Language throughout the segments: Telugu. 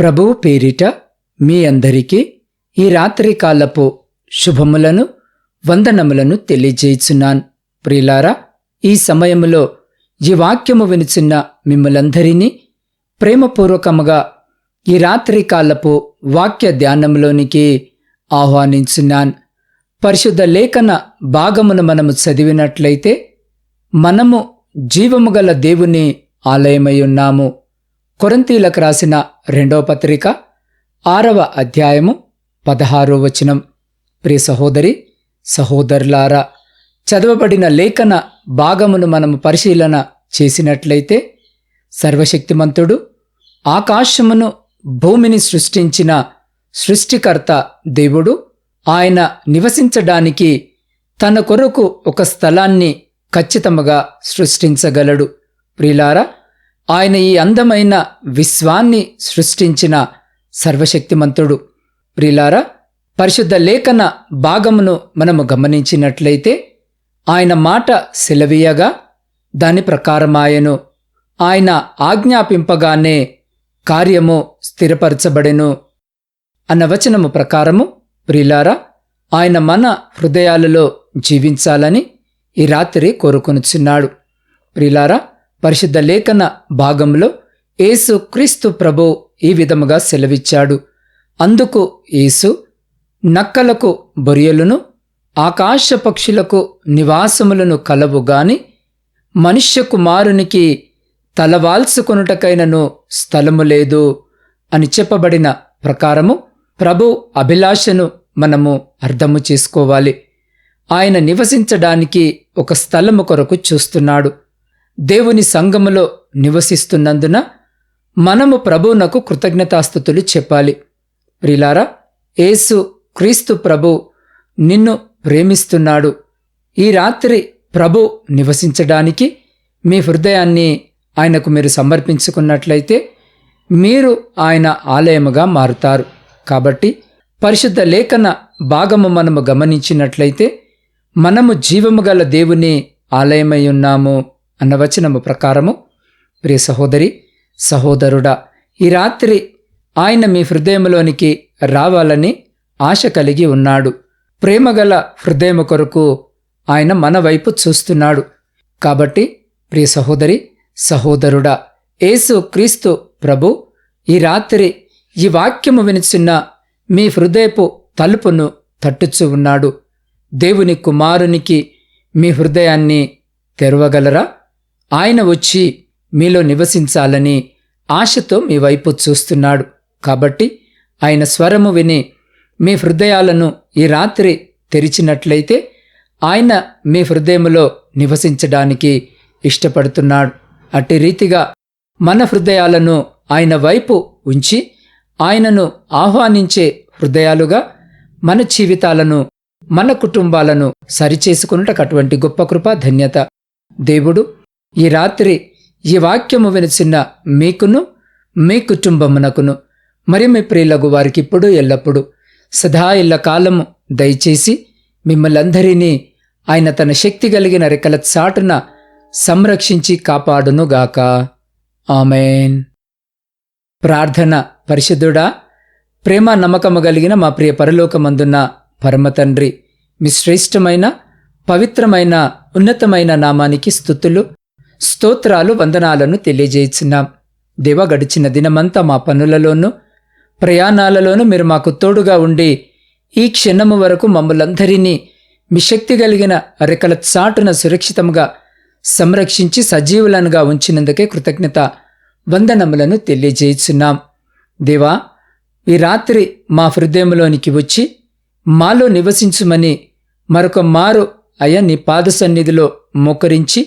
ప్రభువు పేరిట మీ అందరికీ ఈ రాత్రి కాలపు శుభములను వందనములను తెలియజేయుచున్నాను. ప్రియులారా ఈ సమయములో ఈ వాక్యము వినుచున్న మిమ్మలందరినీ ప్రేమపూర్వకముగా ఈ రాత్రి కాలపు వాక్య ధ్యానంలోనికి ఆహ్వానించున్నాను. పరిశుద్ధ లేఖన భాగమును మనము చదివినట్లయితే మనము జీవము గల దేవుని ఆలయమై ఉన్నాము. కొరంతీలకు రాసిన రెండవ పత్రిక ఆరవ అధ్యాయము పదహారో వచనం. ప్రియ సహోదరి సహోదరులారా చదవబడిన లేఖన భాగమును మనము పరిశీలన చేసినట్లయితే సర్వశక్తిమంతుడు ఆకాశమును భూమిని సృష్టించిన సృష్టికర్త దేవుడు. ఆయన నివసించడానికి తన కొరకు ఒక స్థలాన్ని ఖచ్చితముగా సృష్టించగలడు. ప్రియులారా ఆయన ఈ అందమైన విశ్వాన్ని సృష్టించిన సర్వశక్తిమంతుడు. ప్రిలారా పరిశుద్ధ లేఖన భాగమును మనము గమనించినట్లయితే ఆయన మాట సెలవీయగా దాని ప్రకారమాయను. ఆయన ఆజ్ఞాపింపగానే కార్యము స్థిరపరచబడెను. అన్న వచనము ప్రకారము ప్రిలారా ఆయన మన హృదయాలలో జీవించాలని ఈ రాత్రి కోరుకొనుచున్నాడు. ప్రిలారా పరిశుద్ధ లేఖన భాగంలో యేసు క్రీస్తు ప్రభు ఈ విధముగా సెలవిచ్చాడు. అందుకు యేసు నక్కలకు బొరియలును ఆకాశ పక్షులకు నివాసములను కలవుగాని మనుష్య కుమారునికి తలవాల్చుకొనుటకైనను స్థలము లేదు అని చెప్పబడిన ప్రకారము ప్రభు అభిలాషను మనము అర్థము చేసుకోవాలి. ఆయన నివసించడానికి ఒక స్థలము కొరకు చూస్తున్నాడు. దేవుని సంఘములో నివసిస్తున్నందున మనము ప్రభువునకు కృతజ్ఞతాస్థుతులు చెప్పాలి. ప్రిలారా యేసు క్రీస్తు ప్రభు నిన్ను ప్రేమిస్తున్నాడు. ఈ రాత్రి ప్రభు నివసించడానికి మీ హృదయాన్ని ఆయనకు మీరు సమర్పించుకున్నట్లయితే మీరు ఆయన ఆలయముగా మారుతారు. కాబట్టి పరిశుద్ధ లేఖన భాగము మనము గమనించినట్లయితే మనము జీవము గల దేవుని ఆలయమై ఉన్నాము. అన్న వచనము ప్రకారము ప్రియ సహోదరి సహోదరుడా ఈ రాత్రి ఆయన మీ హృదయంలోనికి రావాలని ఆశ కలిగి ఉన్నాడు. ప్రేమగల హృదయము కొరకు ఆయన మన వైపు చూస్తున్నాడు. కాబట్టి ప్రియ సహోదరి సహోదరుడా యేసు క్రీస్తు ప్రభు ఈ రాత్రి ఈ వాక్యము వినిచిన్న మీ హృదయపు తలుపును తట్టుచు ఉన్నాడు. దేవుని కుమారునికి మీ హృదయాన్ని తెరవగలరా? ఆయన వచ్చి మీలో నివసించాలని ఆశతో మీ వైపు చూస్తున్నాడు. కాబట్టి ఆయన స్వరము విని మీ హృదయాలను ఈ రాత్రి తెరిచినట్లయితే ఆయన మీ హృదయములో నివసించడానికి ఇష్టపడుతున్నాడు. అట్టి రీతిగా మన హృదయాలను ఆయన వైపు ఉంచి ఆయనను ఆహ్వానించే హృదయాలుగా మన జీవితాలను మన కుటుంబాలను సరిచేసుకున్నటకు అటువంటి గొప్ప కృప ధన్యత. దేవుడు ఈ రాత్రి ఈ వాక్యము వినిచిన మీకును మీ కుటుంబమునకును మరి మీ ప్రియులకు వారికి ఇప్పుడు ఎల్లప్పుడూ సదా ఇళ్ళ కాలము దయచేసి మిమ్మల్ందరినీ ఆయన తన శక్తి కలిగిన రెక్కల చాటున సంరక్షించి కాపాడునుగాక. ఆమెన్. ప్రార్థన పరిశుద్ధుడా ప్రేమ నమ్మకము కలిగిన మా ప్రియ పరలోకమందున్న పరమ తండ్రి మీ శ్రేష్టమైన పవిత్రమైన ఉన్నతమైన నామానికి స్థుతులు స్తోత్రాలు వందనాలను తెలియజేస్తున్నాం దేవ గడిచిన దినమంతా మా పనులలోనూ ప్రయాణాలలోనూ మీరు మాకు తోడుగా ఉండి ఈ క్షణము వరకు మమ్మలందరినీ మీ శక్తి కలిగిన రెక్కల చాటున సురక్షితంగా సంరక్షించి సజీవులనుగా ఉంచినందుకే కృతజ్ఞత వందనములను తెలియజేస్తున్నాం దేవా ఈ రాత్రి మా హృదయంలోనికి వచ్చి మాలో నివసించుమని మరొక మారు అయ్యా నీ పాద సన్నిధిలో మోకరించి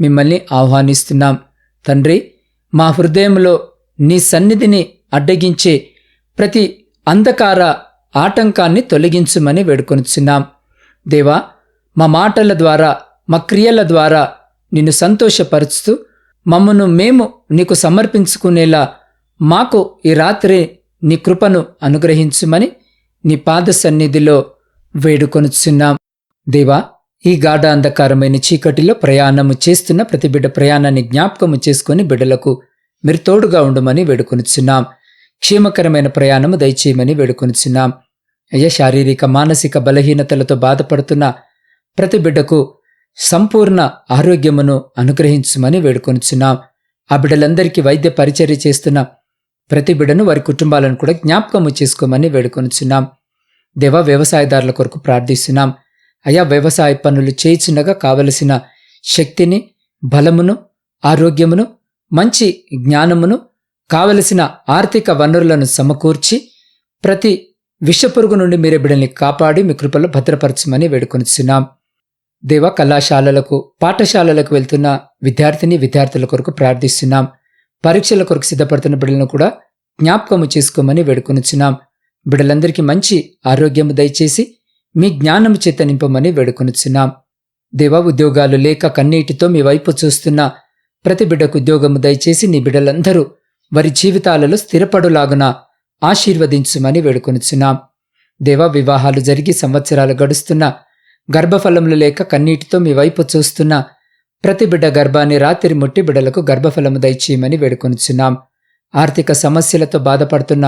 మిమ్మల్ని ఆహ్వానిస్తున్నాం. తండ్రి మా హృదయంలో నీ సన్నిధిని అడ్డగించే ప్రతి అంధకార ఆటంకాన్ని తొలగించుమని వేడుకొనిచున్నాం. దేవా మా మాటల ద్వారా మా క్రియల ద్వారా నిన్ను సంతోషపరుస్తూ మమ్మను మేము నీకు సమర్పించుకునేలా మాకు ఈ రాత్రి నీ కృపను అనుగ్రహించుమని నీ పాద సన్నిధిలో వేడుకొనుచున్నాం. దేవా ఈ గాఢ అంధకారమైన చీకటిలో ప్రయాణము చేస్తున్న ప్రతి బిడ్డ ప్రయాణాన్ని జ్ఞాపకము చేసుకుని బిడ్డలకు మీరు తోడుగా ఉండమని వేడుకొనిచున్నాం. క్షేమకరమైన ప్రయాణము దయచేయమని వేడుకొనిచున్నాం. అయ్యా శారీరక మానసిక బలహీనతలతో బాధపడుతున్న ప్రతి బిడ్డకు సంపూర్ణ ఆరోగ్యమును అనుగ్రహించమని వేడుకొనిచున్నాం. ఆ బిడ్డలందరికీ వైద్య పరిచర్య చేస్తున్న ప్రతి బిడ్డను వారి కుటుంబాలను కూడా జ్ఞాపకము చేసుకోమని వేడుకొనిచున్నాం. దేవ వ్యవసాయదారుల కొరకు ప్రార్థిస్తున్నాం. అయా వ్యవసాయ పనులు చేయుచుండగా కావలసిన శక్తిని బలమును ఆరోగ్యమును మంచి జ్ఞానమును కావలసిన ఆర్థిక వనరులను సమకూర్చి ప్రతి విషపురుగు నుండి మీరే బిడ్డల్ని కాపాడి మీ కృపలో భద్రపరచమని వేడుకొనిచున్నాం. దేవ కళాశాలలకు పాఠశాలలకు వెళ్తున్న విద్యార్థిని విద్యార్థుల కొరకు ప్రార్థిస్తున్నాం. పరీక్షల కొరకు సిద్ధపడుతున్న బిడ్డలను కూడా జ్ఞాపకము చేసుకోమని వేడుకొనిచున్నాం. బిడ్డలందరికీ మంచి ఆరోగ్యము దయచేసి మీ జ్ఞానము చేత నింపమని వేడుకొనుచున్నాం. దేవ ఉద్యోగాలు లేక కన్నీటితో మీ వైపు చూస్తున్న ప్రతి బిడ్డకు ఉద్యోగము దయచేసి నీ బిడ్డలందరూ వారి జీవితాలలో స్థిరపడులాగున ఆశీర్వదించుమని వేడుకొనుచున్నాం. దేవ వివాహాలు జరిగి సంవత్సరాలు గడుస్తున్న గర్భఫలములు లేక కన్నీటితో మీ వైపు చూస్తున్న ప్రతి బిడ్డ గర్భాన్ని రాత్రి ముట్టి బిడ్డలకు గర్భఫలము దయచేయమని వేడుకొనుచున్నాం. ఆర్థిక సమస్యలతో బాధపడుతున్న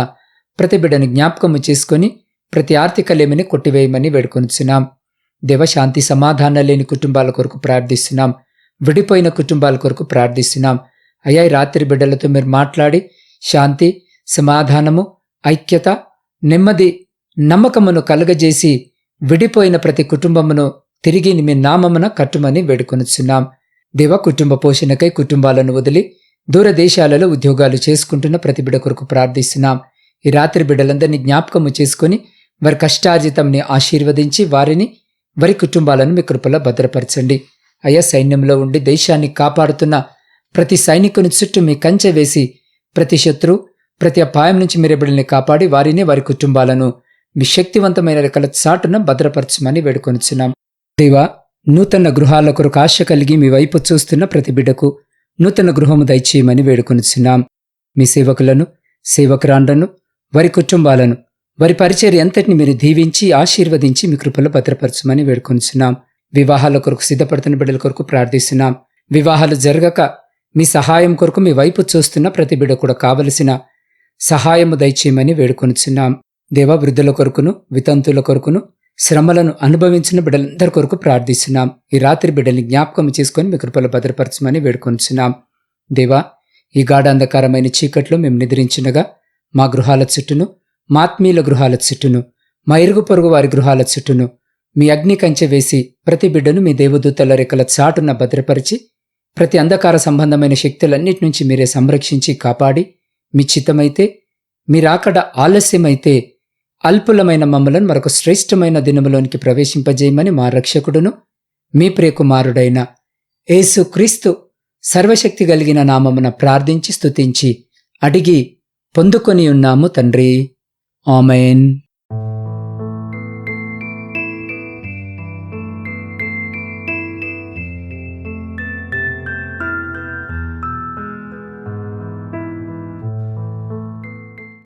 ప్రతి బిడ్డను జ్ఞాపకము చేసుకొని ప్రతి ఆర్థిక లేమిని కొట్టివేయమని వేడుకొనిచున్నాం. దేవ శాంతి సమాధానం లేని కుటుంబాల కొరకు ప్రార్థిస్తున్నాం. విడిపోయిన కుటుంబాల కొరకు ప్రార్థిస్తున్నాం. అయ్యా రాత్రి బిడ్డలతో మీరు మాట్లాడి శాంతి సమాధానము ఐక్యత నెమ్మది నమ్మకమును కలుగజేసి విడిపోయిన ప్రతి కుటుంబమును తిరిగి మీ నామమున కట్టుమని వేడుకొనుచున్నాం. దేవ కుటుంబ పోషణకై కుటుంబాలను వదిలి దూరదేశాలలో ఉద్యోగాలు చేసుకుంటున్న ప్రతి బిడ్డ కొరకు ప్రార్థిస్తున్నాం. ఈ రాత్రి బిడ్డలందరినీ జ్ఞాపకము చేసుకొని వారి కష్టార్జితంని ఆశీర్వదించి వారిని వారి కుటుంబాలను మీ కృపలో భద్రపరచండి. అయ్యా సైన్యంలో ఉండి దేశాన్ని కాపాడుతున్న ప్రతి సైనికుని చుట్టూ మీ కంచె వేసి ప్రతి శత్రు ప్రతి అపాయం నుంచి మీరు బిడ్డల్ని కాపాడి వారిని వారి కుటుంబాలను మీ శక్తివంతమైన రెక్కల చాటున భద్రపరచమని వేడుకొనిచున్నాం. దేవా నూతన గృహాల కొరకు ఆశ కలిగి మీ వైపు చూస్తున్న ప్రతి బిడ్డకు నూతన గృహము దయచేయమని వేడుకొనిచున్నాం. మీ సేవకులను సేవకురాండ్లను వారి కుటుంబాలను వారి పరిచర్య ఎంతటిని మీరు దీవించి ఆశీర్వదించి మీ కృపలో భద్రపరచమని వేడుకొనిచున్నాం. వివాహాల కొరకు సిద్ధపడుతున్న బిడ్డల కొరకు ప్రార్థిస్తున్నాం. వివాహాలు జరగక మీ సహాయం కొరకు మీ వైపు చూస్తున్న ప్రతి బిడ్డ కూడా కావలసిన సహాయము దయచేయమని వేడుకొనిచున్నాం. దేవ వృద్ధుల కొరకును వితంతుల కొరకును శ్రమలను అనుభవించిన బిడ్డలందరి కొరకు ప్రార్థిస్తున్నాం. ఈ రాత్రి బిడ్డల్ని జ్ఞాపకం చేసుకొని మీ కృపలో భద్రపరచమని వేడుకొనిచున్నాం. దేవా ఈ గాఢ అంధకారమైన చీకట్లో మేము నిద్రించినగా మా గృహాల చుట్టూను మాత్మీల గృహాల చుట్టూను మా ఇరుగు పొరుగు వారి గృహాల చుట్టూను మీ అగ్ని కంచె వేసి ప్రతి బిడ్డను మీ దేవదూతల రెక్కల చాటున భద్రపరిచి ప్రతి అంధకార సంబంధమైన శక్తులన్నిటి నుంచి మీరే సంరక్షించి కాపాడి మీ చిత్తమైతే మీరాకడ ఆలస్యమైతే అల్పులమైన మమ్మలను మరొక శ్రేష్టమైన దినములోనికి ప్రవేశింపజేయమని మా రక్షకుడును మీ ప్రియకుమారుడైన ఏసుక్రీస్తు సర్వశక్తి కలిగిన నామమున ప్రార్థించి స్తుతించి అడిగి పొందుకొని ఉన్నాము తండ్రి. ఆమెన్